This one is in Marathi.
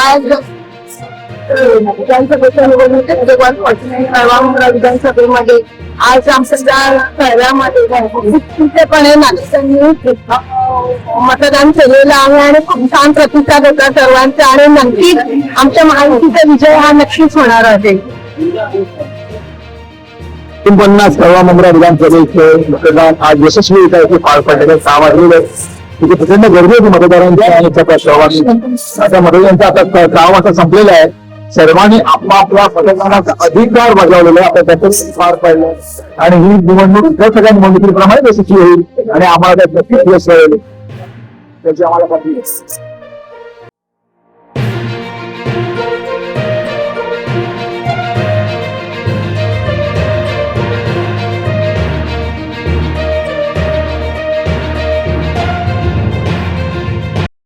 आज विधानसभेच्या निवडणुकीत विधानसभेमध्ये आज आमच्या शहरामध्ये निश्चितपणे नागरिकांनी मतदान केलेलं आहे आणि खूप छान प्रतिसाद होता सर्वांचा आणि नक्कीच आमच्या महायुतीचा विजय हा नक्कीच होणार आहे. पन्नास कळवा मंदिरा विधानसभेचे मतदान आज यशस्वीरित्या पार पडलेले काम आहे. प्रचंड गर्दी होती मतदारांची आणि सहभागी आता मतदारांचा आता काम आता संपलेला आहे. सर्वांनी आपापला मतदानाचा अधिकार बजावलेला आहे. आता त्यातून पार पडलं. आणि ही निवडणूक इतर सगळ्या निवडणुकीप्रमाणे यशस्वी होईल आणि आम्हाला त्यात नक्कीच यश त्याची आम्हाला खात्री.